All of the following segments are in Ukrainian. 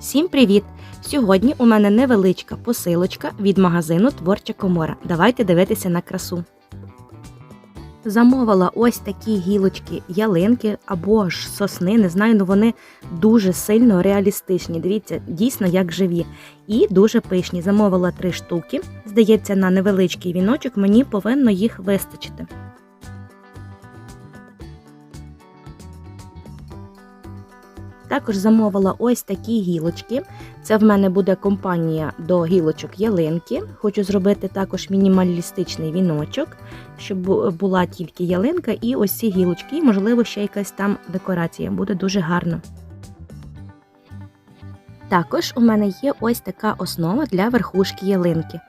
Всім привіт! Сьогодні у мене невеличка посилочка від магазину Творча Комора. Давайте дивитися на красу. Замовила ось такі гілочки ялинки або ж сосни, не знаю, але вони дуже сильно реалістичні. Дивіться, дійсно як живі. І дуже пишні. Замовила три штуки. Здається, на невеличкий віночок мені повинно їх вистачити. Також замовила ось такі гілочки. Це в мене буде компанія до гілочок ялинки. Хочу зробити також мінімалістичний віночок, щоб була тільки ялинка і ось ці гілочки, і, можливо, ще якась там декорація. Буде дуже гарно. Також у мене є ось така основа для верхушки ялинки.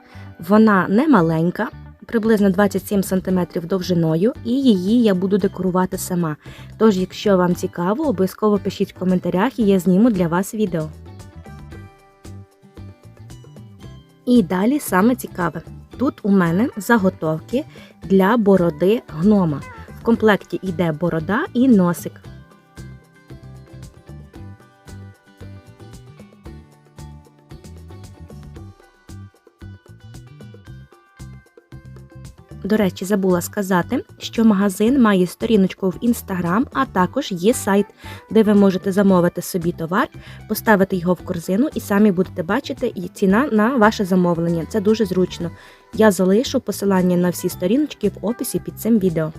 Вона не маленька, приблизно 27 см довжиною, і її я буду декорувати сама. Тож, якщо вам цікаво, обов'язково пишіть в коментарях і я зніму для вас відео. І далі саме цікаве. Тут у мене заготовки для бороди гнома. В комплекті йде борода і носик. До речі, забула сказати, що магазин має сторіночку в інстаграм, а також є сайт, де ви можете замовити собі товар, поставити його в корзину і самі будете бачити і ціна на ваше замовлення. Це дуже зручно. Я залишу посилання на всі сторіночки в описі під цим відео.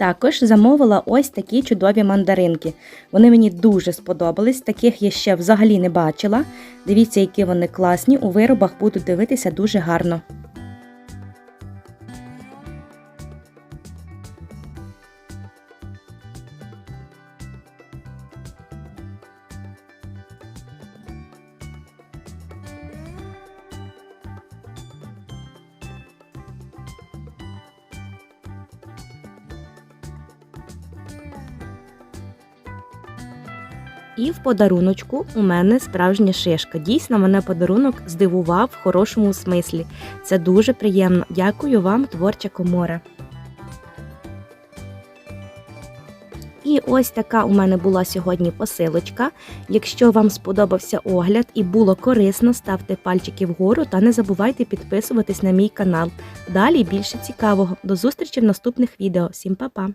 Також замовила ось такі чудові мандаринки. Вони мені дуже сподобались, таких я ще взагалі не бачила. Дивіться, які вони класні, у виробах будуть дивитися дуже гарно. І в подаруночку у мене справжня шишка. Дійсно, мене подарунок здивував в хорошому смислі. Це дуже приємно. Дякую вам, творча комора. І ось така у мене була сьогодні посилочка. Якщо вам сподобався огляд і було корисно, ставте пальчики вгору та не забувайте підписуватись на мій канал. Далі більше цікавого. До зустрічі в наступних відео. Всім па-па!